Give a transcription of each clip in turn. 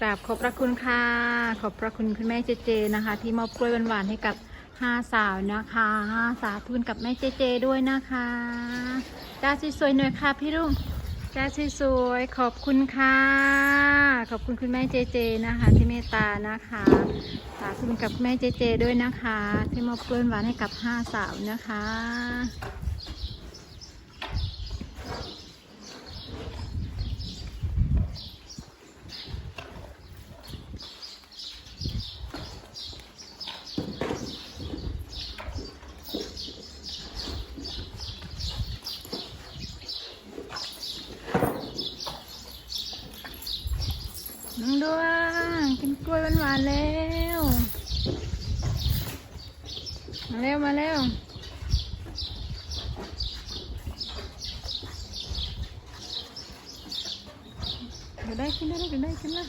กราบขอบพระคุณค่ะ ขอบพระคุณคุณแม่เจเจนะคะ ที่มอบกล้วยหวานๆให้กับห้าสาวนะคะ สาธุนกับแม่เจเจด้วยนะคะจ้าสวยๆหน่อยค่ะพี่รุ่งจ้าสวยๆขอบคุณค่ะ ขอบคุณคุณแม่เจเจนะคะ ที่เมตตานะคะ สาธุนกับแม่เจเจด้วยนะคะ ที่มอบกล้วยหวานให้กับห้าสาวนะคะ น้องดวงกินกล้วยหวานๆแล้วมาเร็วมาเร็วเดี๋ยวได้กินได้เดี๋ยวได้กินนะ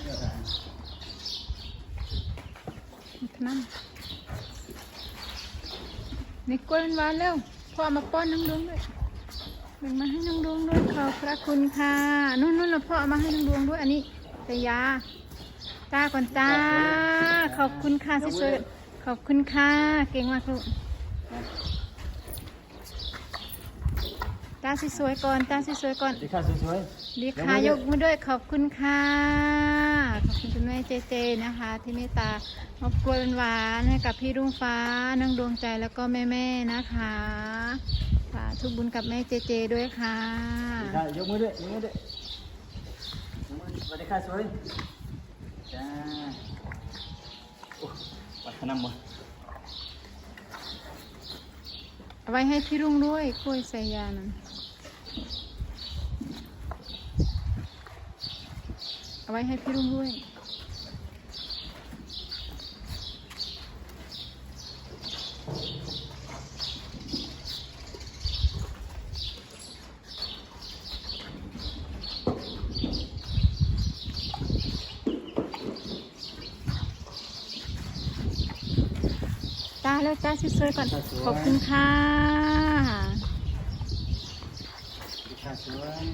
นั่นนี่กล้วยหวานๆเร็วพ่อเอามาป้อนน้องดวงด้วยแบ่งมาให้น้องดวงด้วยขอบพระคุณค่ะนู่นนู่นนะพ่อเอามาให้น้องดวงด้วยอันนี้ ต่ยาจ้าก่อนจ้า ขอบคุณค่ะสวยๆขอบคุณค่ะ เก่งมากลูกจ้าสวยๆก่อนจ้าสวยๆก่อน ดีค่ะสวยดีค่ะยกมือด้วยขอบคุณค่ะ ขอบคุณคุณแม่เจเจนะคะ ที่เมตตามอบกล้วยหวานๆให้กับพี่รุ่งฟ้าน้องดวงใจแล้วก็แม่ๆนะคะสาธุบุญกับแม่เจเจด้วยค่ะๆดีค่ะยกมือด้วยยกมือด้วยยกมือ สวัสดีค่ะสวยจ้าอ้วัฒนธรรมบ่เอาไว้ให้พี่รุ่งด้วยกล้วยใส่ยานั่นเอาไว้ให้พี่รุ่งด้วย จ้าแล้วจ้าสวยๆก่อน ขอบคุณค่ะดีค่ะสวย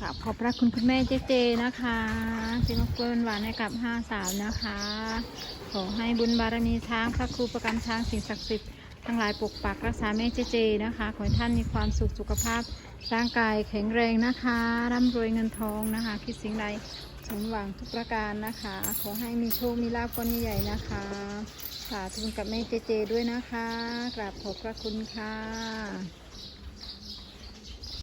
ค่ะขอบพระคุณคุณแม่เจเจนะคะที่มาเปินหวานให้กับห้าสาวนะคะ ขอให้บุญบารมีช้างพระครูประกำช้างสิ่งศักดิ์สิทธิ์ ทั้งหลายปกปักรักษาแม่เจเจนะคะ ขอให้ท่านมีความสุขสุขภาพร่างกายแข็งแรงนะคะร่ำรวยเงินทองนะคะ คิดสิ่งใดสมหวังทุกประการนะคะ ขอให้มีโชคมีลาภก้อนใหญ่นะคะ สาธุกับแม่เจเจด้วยนะคะ กราบขอบพระคุณค่ะ